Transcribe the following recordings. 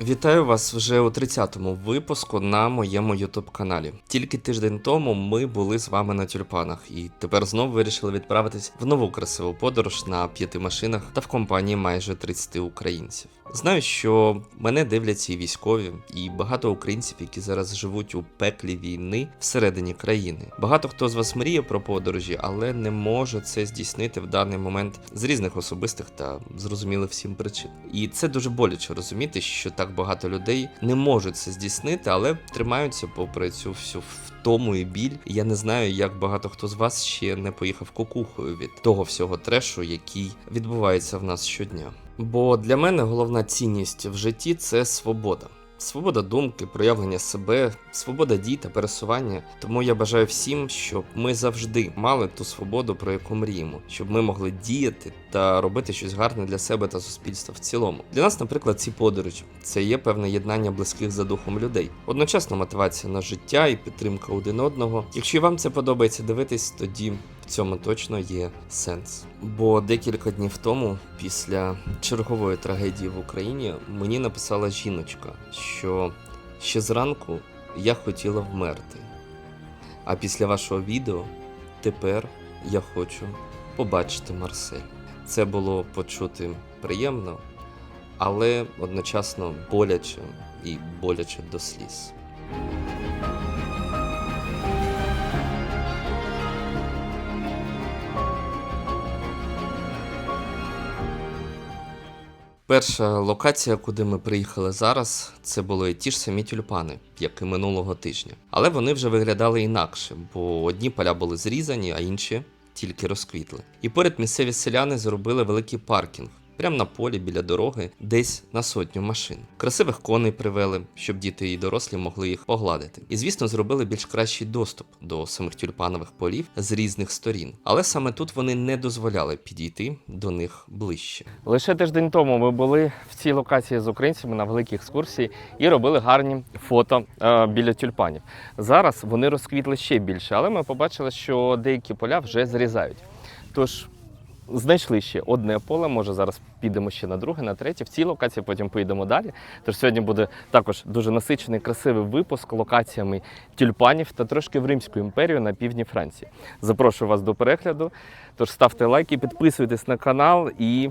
Вітаю вас вже у 30-му випуску на моєму youtube каналі. Тільки тиждень тому ми були з вами на тюльпанах, і тепер знову вирішили відправитись в нову красиву подорож на п'яти машинах та в компанії майже 30 українців. Знаю, що мене дивляться і військові, і багато українців, які зараз живуть у пеклі війни всередині країни. Багато хто з вас мріє про подорожі, але не може це здійснити в даний момент з різних особистих та зрозумілих всім причин. І це дуже боляче розуміти, що так багато людей не можуть це здійснити, але тримаються попри цю всю втому і біль. Я не знаю, як багато хто з вас ще не поїхав кукухою від того всього трешу, який відбувається в нас щодня. Бо для мене головна цінність в житті це свобода. Свобода думки, проявлення себе, свобода дій та пересування. Тому я бажаю всім, щоб ми завжди мали ту свободу, про яку мріємо, щоб ми могли діяти та робити щось гарне для себе та суспільства в цілому. Для нас, наприклад, ці подорожі це є певне єднання близьких за духом людей, одночасна мотивація на життя і підтримка один одного. Якщо вам це подобається дивитись, тоді цьому точно є сенс. Бо декілька днів тому, після чергової трагедії в Україні, мені написала жіночка, що ще зранку я хотіла вмерти. А після вашого відео тепер я хочу побачити Марсель. Це було почути приємно, але одночасно боляче і боляче до сліз. Перша локація, куди ми приїхали зараз, це були ті ж самі тюльпани, як і минулого тижня. Але вони вже виглядали інакше, бо одні поля були зрізані, а інші тільки розквітли. І поряд місцеві селяни зробили великий паркінг. Прямо на полі біля дороги, десь на сотню машин. Красивих коней привели, щоб діти і дорослі могли їх погладити. І звісно, зробили більш кращий доступ до самих тюльпанових полів з різних сторін. Але саме тут вони не дозволяли підійти до них ближче. Лише тиждень тому ми були в цій локації з українцями на великій екскурсії і робили гарні фото е, біля тюльпанів. Зараз вони розквітли ще більше, але ми побачили, що деякі поля вже зрізають. Тож знайшли ще одне поле. Може зараз підемо ще на друге, на третє. В цій локації потім поїдемо далі. Тож сьогодні буде також дуже насичений, красивий випуск локаціями тюльпанів та трошки в Римську імперію на півдні Франції. Запрошую вас до перегляду. Тож ставте лайки, підписуйтесь на канал і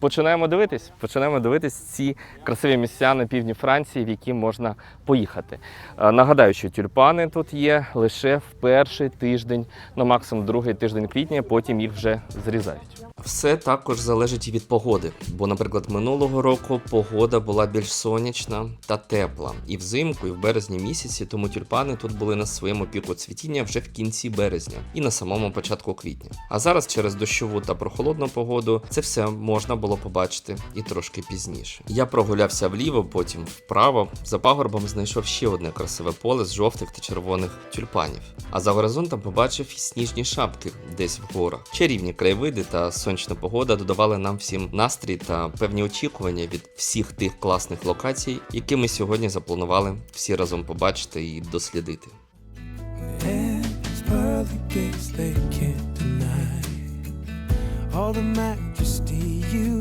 починаємо дивитись. Починаємо дивитись ці красиві місця на півдні Франції, в які можна поїхати. Е, Нагадаю, що тюльпани тут є лише в перший тиждень, ну максимум другий тиждень квітня, потім їх вже зрізають. Все також залежить і від погоди, бо, наприклад, минулого року погода була більш сонячна та тепла, і взимку, і в березні місяці, тому тюльпани тут були на своєму піку цвітіння вже в кінці березня і на самому початку квітня. А зараз через дощову та прохолодну погоду це все можна було побачити і трошки пізніше. Я прогулявся вліво, потім вправо. За пагорбом знайшов ще одне красиве поле з жовтих та червоних тюльпанів. А за горизонтом побачив і сніжні шапки десь в горах. Чарівні краєвиди та сонячна погода додавали нам всім настрій та певні очікування від всіх тих класних локацій, які ми сьогодні запланували всі разом побачити і дослідити. All the majesty you.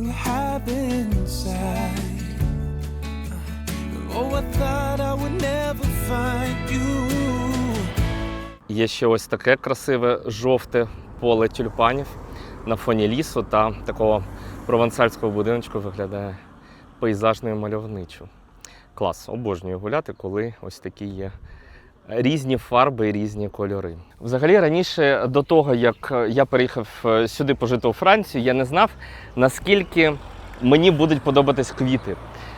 Є ще ось таке красиве жовте поле тюльпанів на фоні лісу та такого провансальського будиночку виглядає пейзажно і мальовничо. Клас, обожнюю гуляти, коли ось такі є різні фарби і різні кольори. Взагалі, раніше до того, як я переїхав е, сюди пожити у Францію, я не знав, наскільки мені будуть подобатись квіти.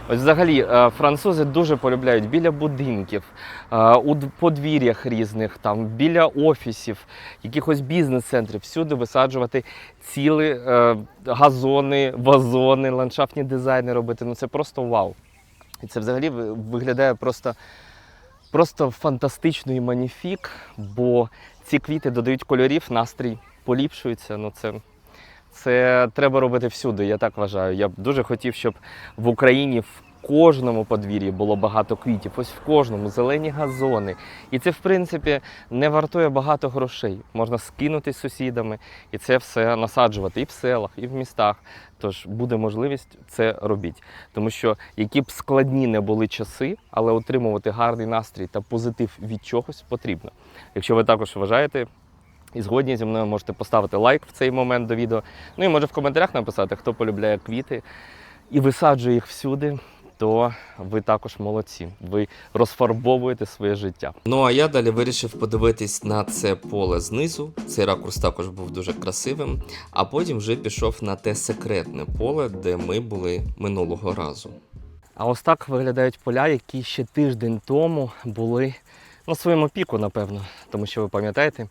Ось взагалі е, французи дуже полюбляють біля будинків, е, у подвір'ях різних, там біля офісів, якихось бізнес-центрів, всюди висаджувати ціли е, газони, вазони, ландшафтні дизайни робити. Ну це просто вау. І це взагалі виглядає просто, просто фантастично і маніфік, бо ці квіти додають кольорів, настрій поліпшується. Ну це це треба робити всюди, я так вважаю. Я б дуже хотів, щоб в Україні в кожному подвір'ї було багато квітів, ось в кожному зелені газони. І це, в принципі, не вартує багато грошей. Можна скинути з сусідами і це все насаджувати і в селах, і в містах. Тож буде можливість це робіть. Тому що які б складні не були часи, але отримувати гарний настрій та позитив від чогось потрібно. Якщо ви також вважаєте і згодні зі мною, можете поставити лайк в цей момент до відео. Ну і може в коментарях написати, хто полюбляє квіти і висаджує їх всюди, то ви також молодці. Ви розфарбовуєте своє життя. Ну а я далі вирішив подивитись на це поле знизу. Цей ракурс також був дуже красивим. А потім вже пішов на те секретне поле, де ми були минулого разу. А ось так виглядають поля, які ще тиждень тому були на своєму піку, напевно, тому що ви пам'ятаєте,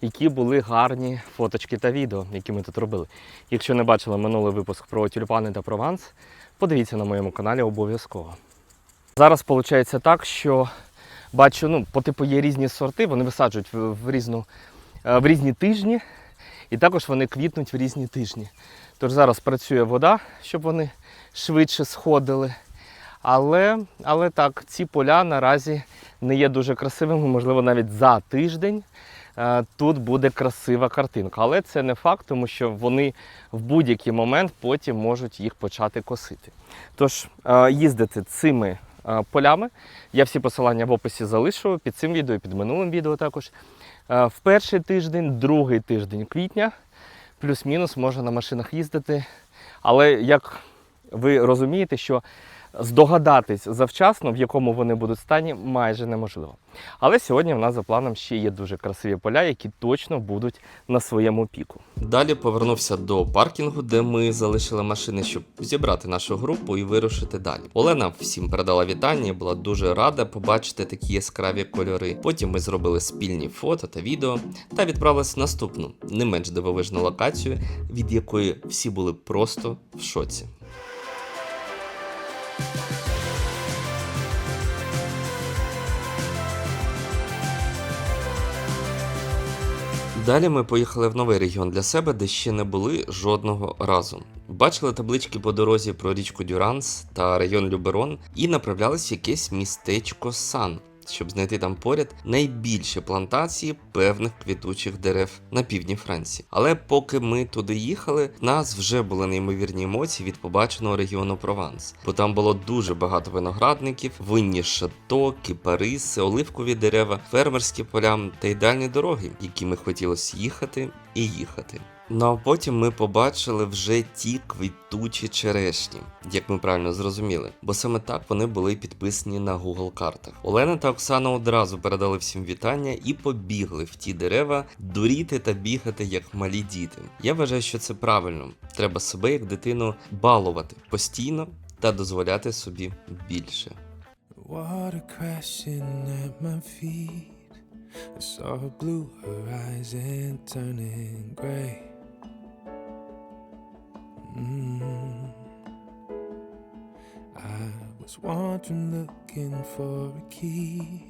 які були гарні фоточки та відео, які ми тут робили. Якщо не бачили минулий випуск про тюльпани та прованс, подивіться на моєму каналі обов'язково. Зараз виходить так, що бачу, ну, по типу є різні сорти, вони висаджують в, різну, е, в різні тижні, і також вони квітнуть в різні тижні. Тож зараз працює вода, щоб вони швидше сходили. Але, але так, ці поля наразі не є дуже красивими, можливо, навіть за тиждень тут буде красива картинка. Але це не факт, тому що вони в будь-який момент потім можуть їх почати косити. Тож е, їздити цими е, полями. Я всі посилання в описі залишу під цим відео, і під минулим відео також. Е, В перший тиждень, другий тиждень квітня, плюс-мінус можна на машинах їздити. Але як ви розумієте, що здогадатись завчасно, в якому вони будуть стані, майже неможливо. Але сьогодні в нас за планом ще є дуже красиві поля, які точно будуть на своєму піку. Далі повернувся до паркінгу, де ми залишили машини, щоб зібрати нашу групу і вирушити далі. Олена всім передала вітання, була дуже рада побачити такі яскраві кольори. Потім ми зробили спільні фото та відео та відправились в наступну, не менш дивовижну локацію, від якої всі були просто в шоці. Далі ми поїхали в новий регіон для себе, де ще не були жодного разу. Бачили таблички по дорозі про річку Дюранс та район Люберон і направлялись в якесь містечко Сан, щоб знайти там поряд найбільші плантації певних квітучих дерев на півдні Франції. Але поки ми туди їхали, в нас вже були неймовірні емоції від побаченого регіону Прованс, бо там було дуже багато виноградників, винні шато, кипариси, оливкові дерева, фермерські поля та й дальні дороги, якими хотілося їхати і їхати. Ну а потім ми побачили вже ті квітучі черешні, як ми правильно зрозуміли, бо саме так вони були підписані на Google картах. Олена та Оксана одразу передали всім вітання і побігли в ті дерева дуріти та бігати як малі діти. Я вважаю, що це правильно. Треба себе як дитину балувати постійно та дозволяти собі більше. Water crashing at my feet. I saw her blue horizon turning gray. Mm. Key.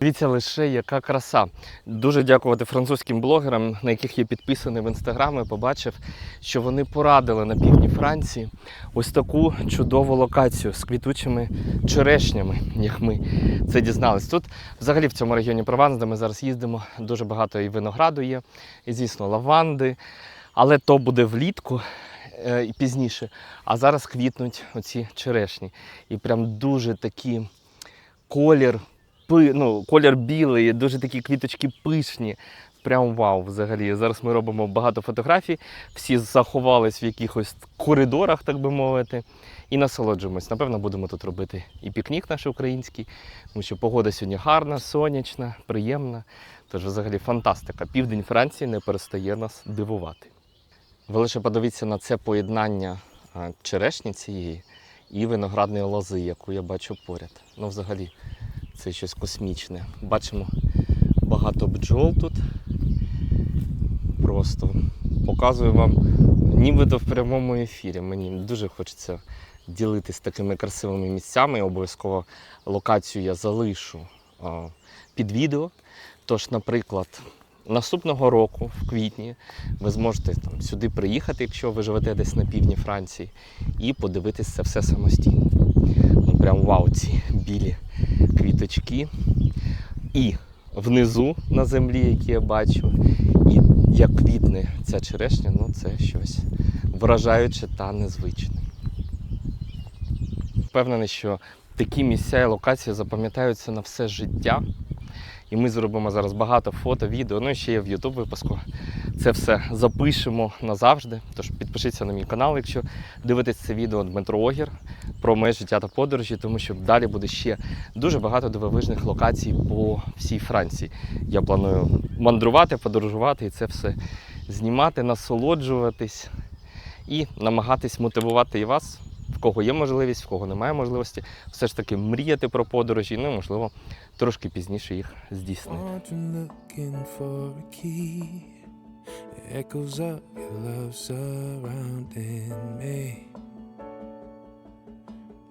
Дивіться лише, яка краса. Дуже дякувати французьким блогерам, на яких я підписаний в інстаграм, і побачив, що вони порадили на півдні Франції ось таку чудову локацію з квітучими черешнями, як ми це дізнались. Тут, взагалі, в цьому регіоні Прованс, де ми зараз їздимо, дуже багато і винограду є, і, звісно, лаванди. Але то буде влітку е, і пізніше. А зараз квітнуть оці черешні. І прям дуже такі колір, ну, колір білий, дуже такі квіточки пишні. Прям вау, взагалі. Зараз ми робимо багато фотографій, всі заховались в якихось коридорах, так би мовити, і насолоджуємось. Напевно, будемо тут робити і пікнік наш український, тому що погода сьогодні гарна, сонячна, приємна. Тож, взагалі, фантастика. Південь Франції не перестає нас дивувати. Ви лише подивіться на це поєднання черешні цієї і виноградної лози, яку я бачу поряд. Ну, взагалі, це щось космічне. Бачимо багато бджол тут. Просто показую вам нібито в прямому ефірі. Мені дуже хочеться ділитися такими красивими місцями. Обов'язково локацію я залишу під відео. Тож, наприклад, наступного року, в квітні, ви зможете там, сюди приїхати, якщо ви живете десь на півдні Франції, і подивитись це все самостійно. Ну прям вау, ці білі квіточки. І внизу на землі, які я бачу, і як квітне ця черешня, ну це щось вражаюче та незвичне. Впевнений, що такі місця і локації запам'ятаються на все життя. І ми зробимо зараз багато фото, відео, ну і ще є в YouTube випуску. Це все запишемо назавжди. Тож підпишіться на мій канал, якщо дивитесь це відео Дмитро Огір про моє життя та подорожі, тому що далі буде ще дуже багато дивовижних локацій по всій Франції. Я планую мандрувати, подорожувати і це все знімати, насолоджуватись і намагатись мотивувати і вас, в кого є можливість, в кого немає можливості, все ж таки мріяти про подорожі, ну і, можливо, трошки пізніше їх здійснити.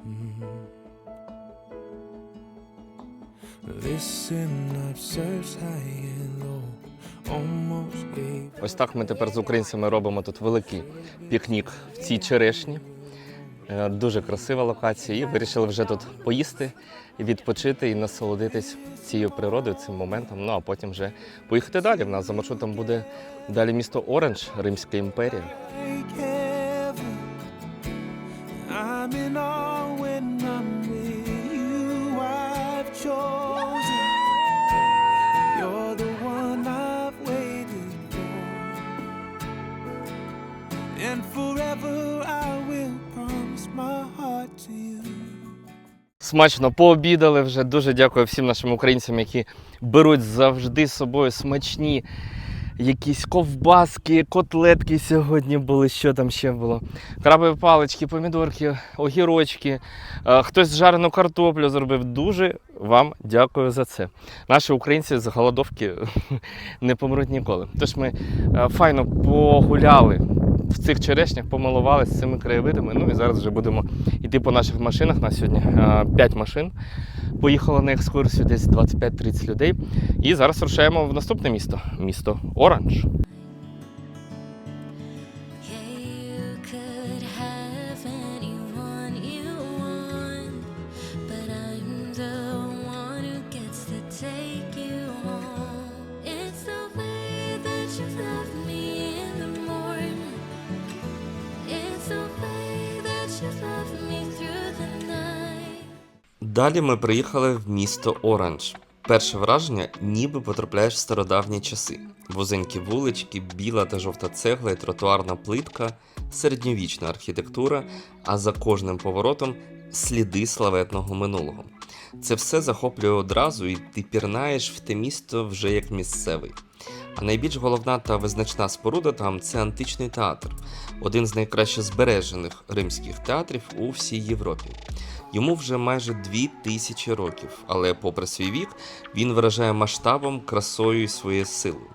Mm. Ось так ми тепер з українцями робимо тут великий пікнік в цій черешні. Е, Дуже красива локація. І вирішили вже тут поїсти, відпочити і насолодитись цією природою, цим моментом. Ну а потім вже поїхати далі. В нас за маршрутом буде далі місто Оранж, Римська імперія. Смачно пообідали вже. Дуже дякую всім нашим українцям, які беруть завжди з собою смачні якісь ковбаски, котлетки сьогодні були. Що там ще було? Крабові палички, помідорки, огірочки. Е, Хтось жарену картоплю зробив. Дуже вам дякую за це. Наші українці з голодовки не помруть ніколи. Тож ми е, файно погуляли. В цих черешнях помилувалися цими краєвидами. Ну і зараз вже будемо йти по наших машинах. На сьогодні 5 машин. Поїхало на екскурсію десь 25-30 людей. І зараз рушаємо в наступне місто місто Оранж. Далі ми приїхали в місто Оранж. Перше враження, ніби потрапляєш в стародавні часи. Вузенькі вулички, біла та жовта цегла і тротуарна плитка, середньовічна архітектура, а за кожним поворотом сліди славетного минулого. Це все захоплює одразу, і ти пірнаєш в те місто вже як місцевий. А найбільш головна та визначна споруда там це античний театр, один з найкраще збережених римських театрів у всій Європі. Йому вже майже дві тисячі років, але попри свій вік він виражає масштабом, красою і своєю силою.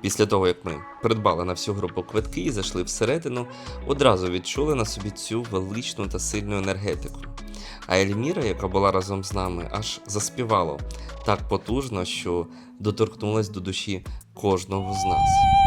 Після того, як ми придбали на всю групу квитки і зайшли всередину, одразу відчули на собі цю величну та сильну енергетику. А Ельміра, яка була разом з нами, аж заспівала так потужно, що доторкнулась до душі кожного з нас.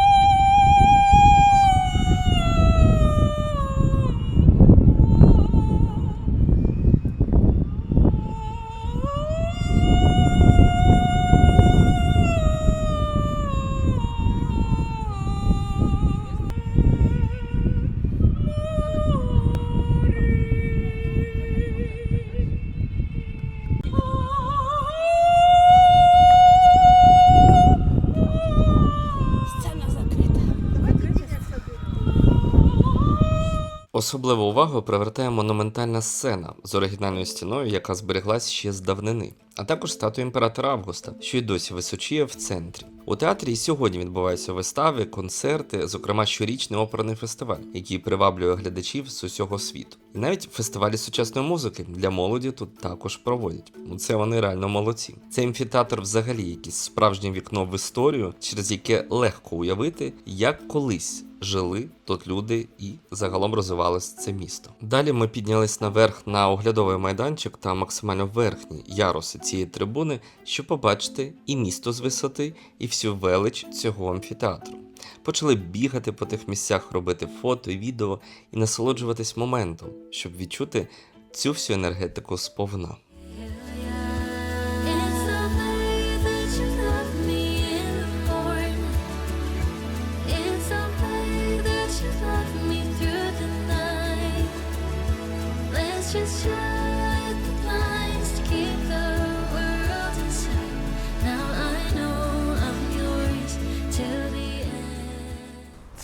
Особливу увагу привертає монументальна сцена з оригінальною стіною, яка збереглась ще з давнини, а також статуя імператора Августа, що й досі височіє в центрі. У театрі і сьогодні відбуваються вистави, концерти, зокрема щорічний оперний фестиваль, який приваблює глядачів з усього світу. І навіть фестивалі сучасної музики для молоді тут також проводять. Ну це вони реально молодці. Цей амфітеатр взагалі якесь справжнє вікно в історію, через яке легко уявити, як колись жили тут люди і загалом розвивалось це місто. Далі ми піднялись наверх на оглядовий майданчик та максимально верхні яруси цієї трибуни, щоб побачити і місто з висоти, і всю велич цього амфітеатру. Почали бігати по тих місцях, робити фото і відео і насолоджуватись моментом, щоб відчути цю всю енергетику сповна.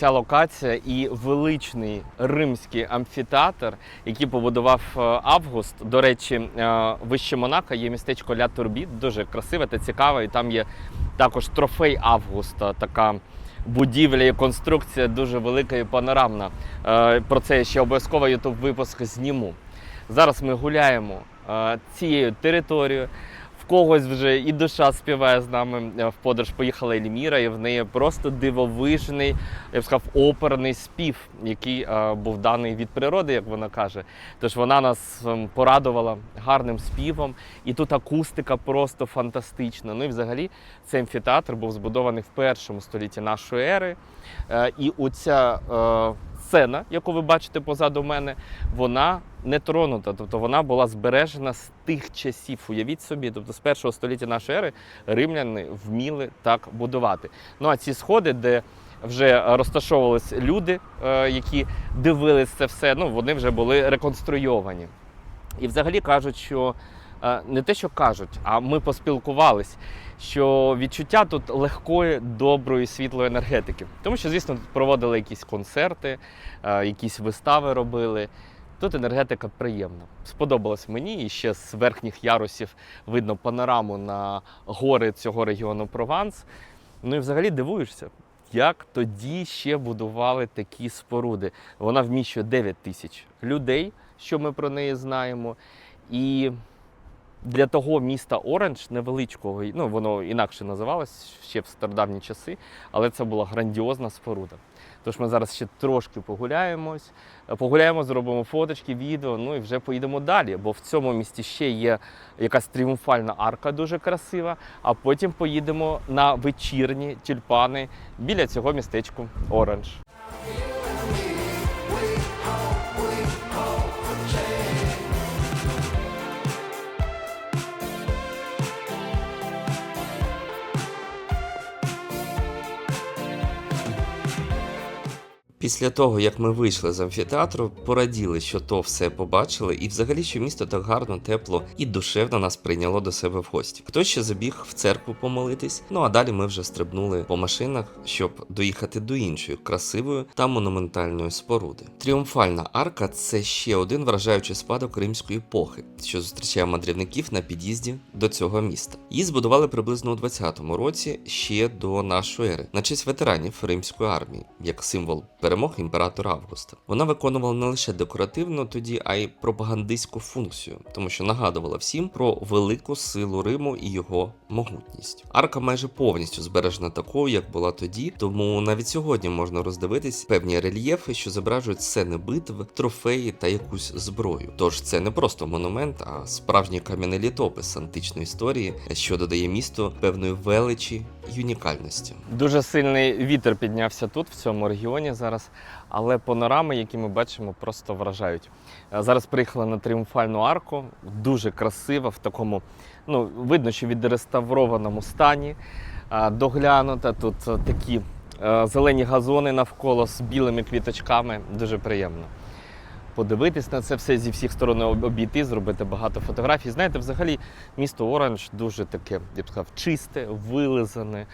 Ця локація і величний римський амфітеатр, який побудував е, Август. До речі, е, вище Монако є містечко Ля Турбіт, дуже красиве та цікаве. І там є також трофей Августа, така будівля і конструкція дуже велика і панорамна. Е, Про це я ще обов'язково ютуб випуск зніму. Зараз ми гуляємо цією територією. Когось вже і душа співає з нами Е, в подорож. Поїхала Еліміра, і в неї просто дивовижний, я б сказав, оперний спів, який е, був даний від природи, як вона каже. Тож вона нас ем, порадувала гарним співом, і тут акустика просто фантастична. Ну і взагалі цей амфітеатр був збудований в першому столітті нашої ери. Е, і оця сцена, яку ви бачите позаду мене, вона не тронута, тобто вона була збережена з тих часів. Уявіть собі, тобто з першого століття нашої ери римляни вміли так будувати. Ну а ці сходи, де вже розташовувались люди, е, які дивились це все, ну вони вже були реконструйовані. І взагалі кажуть, що не те, що кажуть, а ми поспілкувались, що відчуття тут легкої, доброї, світлої енергетики. Тому що, звісно, тут проводили якісь концерти, е, якісь вистави робили. Тут енергетика приємна. Сподобалось мені і ще з верхніх ярусів видно панораму на гори цього регіону Прованс. Ну і взагалі дивуєшся, як тоді ще будували такі споруди. Вона вміщує 9 тисяч людей, що ми про неї знаємо. І для того міста Оранж невеличкого, ну воно інакше називалось ще в стародавні часи, але це була грандіозна споруда. Тож ми зараз ще трошки погуляємось, погуляємо, зробимо фоточки, відео, ну і вже поїдемо далі. Бо в цьому місті ще є якась тріумфальна арка дуже красива. А потім поїдемо на вечірні тюльпани біля цього містечку Оранж. Після того, як ми вийшли з амфітеатру, пораділи, що то все побачили, і взагалі, що місто так гарно, тепло і душевно нас прийняло до себе в гості. Хтось ще забіг в церкву помолитись. Ну а далі ми вже стрибнули по машинах, щоб доїхати до іншої красивої та монументальної споруди. Тріумфальна арка це ще один вражаючий спадок римської епохи, що зустрічає мандрівників на під'їзді до цього міста. Її збудували приблизно у 20-му році ще до нашої ери, на честь ветеранів римської армії, як символ перемог імператора Августа. Вона виконувала не лише декоративну тоді, а й пропагандистську функцію, тому що нагадувала всім про велику силу Риму і його могутність. Арка майже повністю збережена такою, як була тоді, тому навіть сьогодні можна роздивитись певні рельєфи, що зображують сцени битв, трофеї та якусь зброю. Тож це не просто монумент, а справжній кам'яний літопис античної історії, що додає місту певної величі й унікальності. Дуже сильний вітер піднявся тут, в цьому регіоні зараз, але панорами, які ми бачимо, просто вражають. Е, Зараз приїхали на тріумфальну арку, дуже красива, в такому, ну, видно, що відреставрованому стані, е, доглянута. Тут такі е, зелені газони навколо з білими квіточками, дуже приємно. Подивитись на це все зі всіх сторон обійти, зробити багато фотографій. Знаєте, взагалі місто Оранж дуже таке, я б сказав, чисте, вилизане,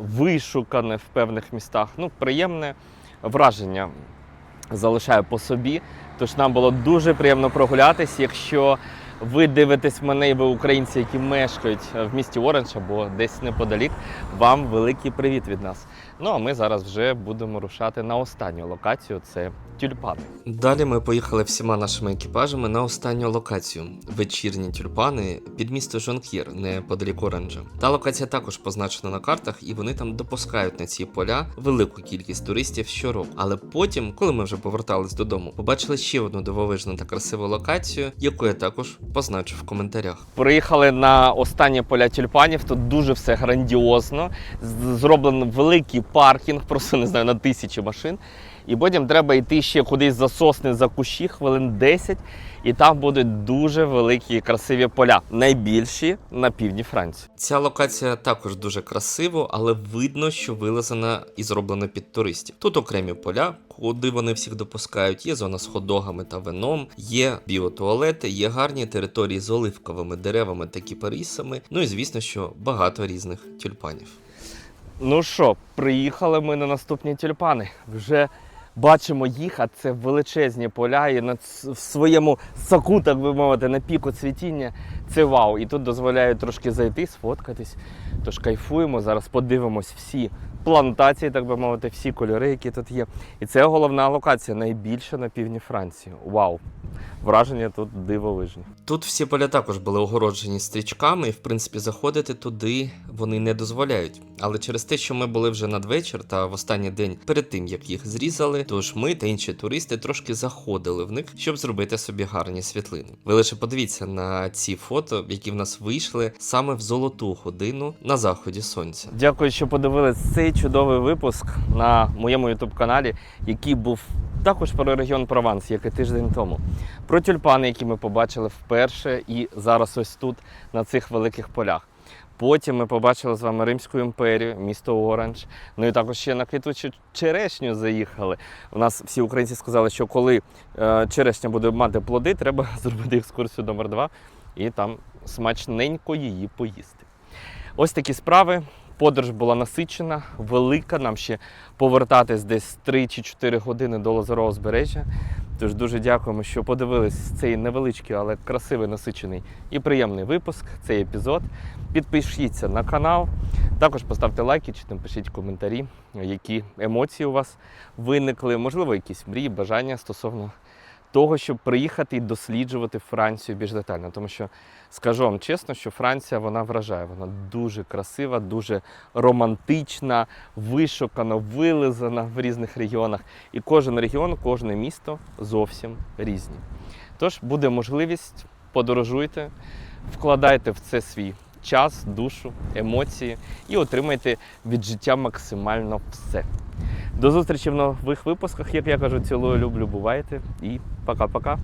вишукане в певних містах. Ну, приємне враження залишаю по собі. Тож нам було дуже приємно прогулятись. Якщо ви дивитесь мене і ви українці, які мешкають в місті Оранж або десь неподалік, вам великий привіт від нас. Ну а ми зараз вже будемо рушати на останню локацію це тюльпани. Далі ми поїхали всіма нашими екіпажами на останню локацію вечірні тюльпани під місто Жонк'єр, неподалік Оранжа. Та локація також позначена на картах, і вони там допускають на ці поля велику кількість туристів щороку. Але потім, коли ми вже повертались додому, побачили ще одну дивовижну та красиву локацію, яку я також позначу в коментарях. Приїхали на останнє поля тюльпанів. Тут дуже все грандіозно. Зроблено великий паркінг, просто не знаю, на тисячі машин. І потім треба йти ще кудись за сосни, за кущі, хвилин 10, і там будуть дуже великі красиві поля, найбільші на півдні Франції. Ця локація також дуже красиво, але видно, що вилазена і зроблена під туристів. Тут окремі поля, куди вони всіх допускають. Є зона з хот-догами та вином, є біотуалети, є гарні території з оливковими деревами та кіпарісами. Ну і звісно, що багато різних тюльпанів. Ну що, приїхали ми на наступні тюльпани. Вже бачимо їх, а це величезні поля, і на в своєму соку, так би мовити, на піку цвітіння. Це вау. І тут дозволяють трошки зайти, сфоткатись. Тож кайфуємо. Зараз подивимось всі плантації, так би мовити, всі кольори, які тут є. І це головна локація, найбільша на півдні Франції. Вау! Враження тут дивовижні. Тут всі поля також були огороджені стрічками, і в принципі заходити туди вони не дозволяють. Але через те, що ми були вже надвечір та в останній день перед тим, як їх зрізали, тож ми та інші туристи трошки заходили в них, щоб зробити собі гарні світлини. Ви лише подивіться на ці фото, які в нас вийшли саме в золоту годину на заході сонця. Дякую, що подивились цей чудовий випуск на моєму youtube каналі, який був також про регіон Прованс, як і тиждень тому. Про тюльпани, які ми побачили вперше, і зараз ось тут, на цих великих полях. Потім ми побачили з вами Римську імперію, місто Оранж. Ну і також ще на квітучу черешню заїхали. У нас всі українці сказали, що коли е, черешня буде мати плоди, треба зробити екскурсію номер 2 і там смачненько її поїсти. Ось такі справи. Подорож була насичена, велика. Нам ще повертатись десь 3 чи 4 години до Лазарового збережжя. Тож дуже дякуємо, що подивились цей невеличкий, але красивий, насичений і приємний випуск, цей епізод. Підпишіться на канал, також поставте лайки чи напишіть коментарі, які емоції у вас виникли, можливо, якісь мрії, бажання стосовно того, щоб приїхати і досліджувати Францію більш детально. Тому що скажу вам чесно, що Франція вона вражає. Вона дуже красива, дуже романтична, вишукана, вилизана в різних регіонах. І кожен регіон, кожне місто зовсім різні. Тож буде можливість, подорожуйте, вкладайте в це свій час, душу, емоції і отримайте від життя максимально все. До зустрічі в нових випусках. Як я кажу, цілую, люблю, бувайте і пока-пока.